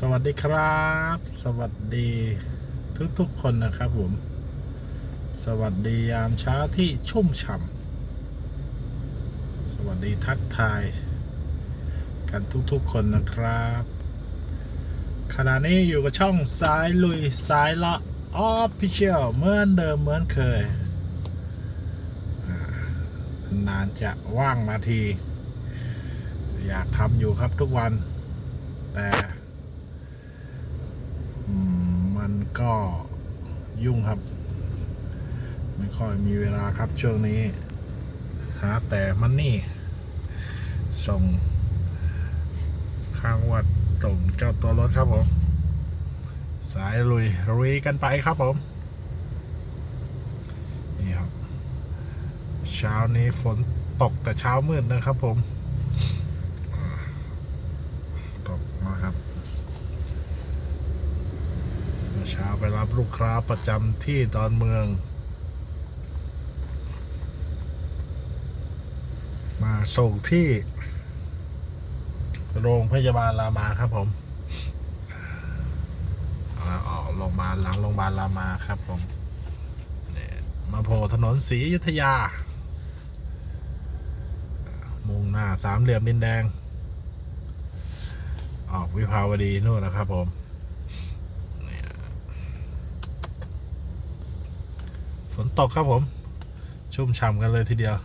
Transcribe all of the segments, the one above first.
สวัสดีครับ สวัสดีทุกๆคนนะครับผม สวัสดียามเช้าที่ชุ่มฉ่ำสวัสดีทักทาย กันทุกๆคนนะครับ ขณะนี้อยู่กับช่องสายลุยสายละออฟฟิเชียลเหมือนเดิมเหมือนเคย นานจะว่างมาที อยากทำอยู่ครับทุกวันแต่ ก็ยุ่งครับ ไม่ค่อยมีเวลาครับช่วงนี้ หาแต่มันนี่ ส่งข้างวัดตรงเจ้าตัวรถครับผม สายลุยลุยกันไปครับผม นี่ครับ เช้านี้ฝนตกแต่เช้ามืดนะครับผม ตกนะครับ เช้าไปรับลูกค้าประจำที่ดอนเมือง มาส่งที่ โรงพยาบาลรามาครับผมแล้วออกโรงพยาบาลหลังโรงพยาบาลรามาครับผมมาโผล่ถนนศรีอยุธยา มุ่งหน้าสามเหลี่ยมดินแดง ออกวิภาวดีนู่นนะครับผมเนี่ย ฝนตกครับผม ชุ่มฉ่ำกันเลยทีเดียว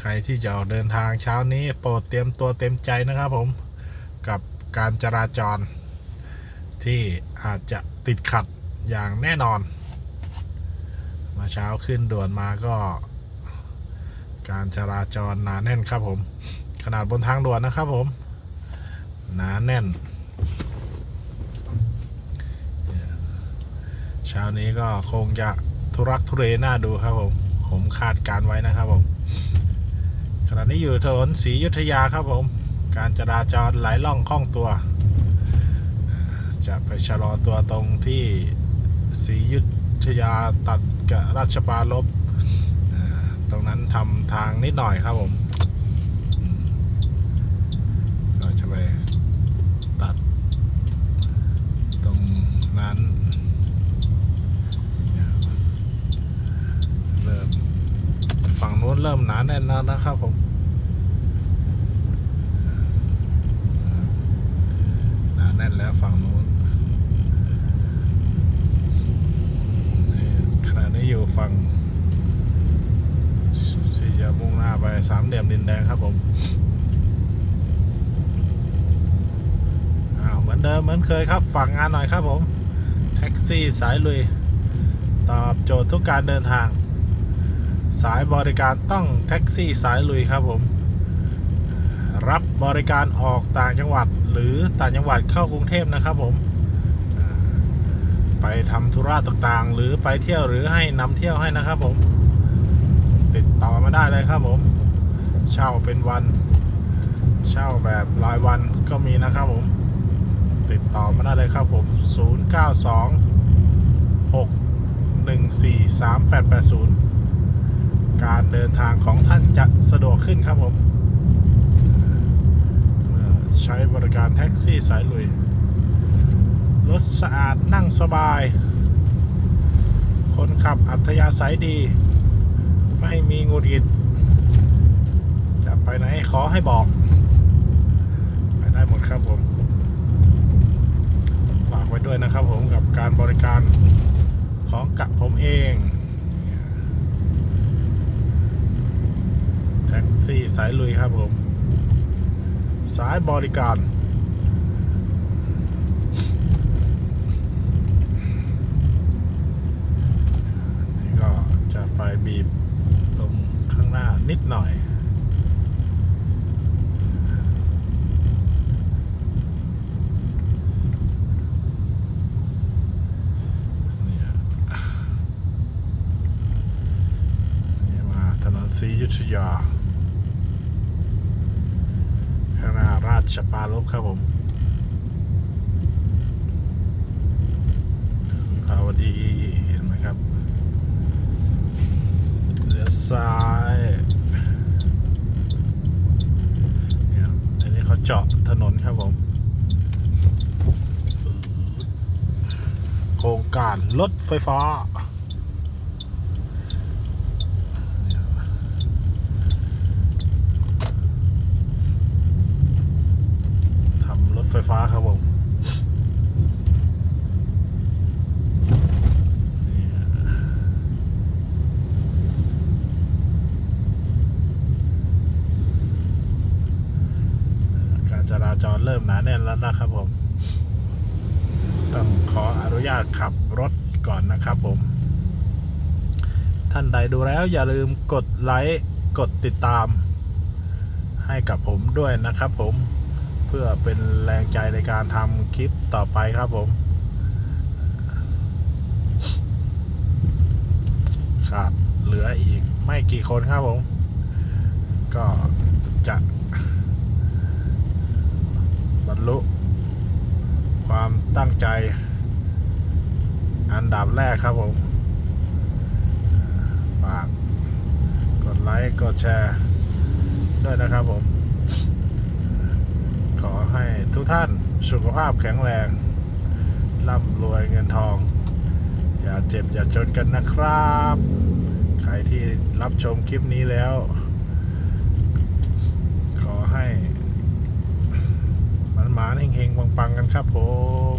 ใครที่จะออกเดินทางเช้านี้โปรดเตรียมตัวเต็มใจนะครับผมกับการจราจร ที่อาจจะติดขัดอย่างแน่นอน มาเช้าขึ้นด่วนมาก็ การจราจรหนาแน่นครับผม ขนาดบนทางด่วนนะครับผมหนาแน่น เช้านี้ก็คงจะ ทุรักทุเรน่าดูครับผม ผมคาดการไว้นะครับผมขณะนี้อยู่ถนนศรียุธยาครับผม การจราจรไหลล่องคล่องตัว จะไปชะลอตัวตรงที่ศรียุธยาตัดกับราชปาลบตรงนั้นทำทางนิดหน่อยครับผมอืมก็จะไปตัด ตรงนั้นเนี่ยเริ่ม ฝั่งนู้นเริ่มหนา แน่นแล้วนะครับผมหนาแน่นแล้วฝั่งนู้นขณะนี้อยู่ฝั่งที่จะมุ่งหน้าไปสามเหลี่ยมดินแดงครับผมเหมือนเดิมเหมือนเคยครับฝากงานหน่อยครับผม แท็กซี่สายลุย ตอบโจทย์ทุกการเดินทาง สายบริการต้องแท็กซี่สายลุยครับผม รับบริการออกต่างจังหวัดหรือต่างจังหวัดเข้ากรุงเทพนะครับผม ไปทำธุระต่างๆ หรือไปเที่ยวหรือให้นำเที่ยวให้นะครับผม ติดต่อมาได้เลยครับผม เช่าเป็นวัน เช่าแบบรายวันก็มีนะครับผม ติดต่อมาได้เลยครับผม 092 614 3880 การเดินทางของท่านจะสะดวกขึ้นครับผมเมื่อใช้บริการแท็กซี่สายลุย รถสะอาดนั่งสบาย คนขับอัธยาศัยดี ไม่มีงุดหงิด จะไปไหนขอให้บอก ไปได้หมดครับผม ฝากไว้ด้วยนะครับผมกับการบริการของกับผมเอง แท็ก ซี่สายลุยครับผม สายบริการ นี่ก็จะไปบีบตรงข้างหน้านิดหน่อยมาถนนศรียุธยา ราชปาลบครับผมสวัสดีเห็นไหมครับเลี้ยวซ้ายอันนี้เขาเจาะถนนครับผมโครงการรถไฟฟ้า ไฟฟ้าครับผมการจราจรเริ่มหนาแน่นแล้วนะครับผม ต้องขออนุญาตขับรถก่อนนะครับผม ท่านใดดูแล้วอย่าลืมกดไลค์ กดติดตามให้กับผมด้วยนะครับผม พื่อเป็นแรงใจในการทำคลิปต่อไปครับผมครับเหลืออีกไม่กี่คนครับผม ก็จะบรรลุความตั้งใจ อันดับแรกครับผม ฝากกดไลค์ กดแชร์ ด้วยนะครับผม ขอให้ทุกท่านสุขภาพแข็งแรง ร่ำรวยเงินทอง อย่าเจ็บอย่าจนกันนะครับ ใครที่รับชมคลิปนี้แล้ว ขอให้มันหมาเฮงๆปังๆกันครับผม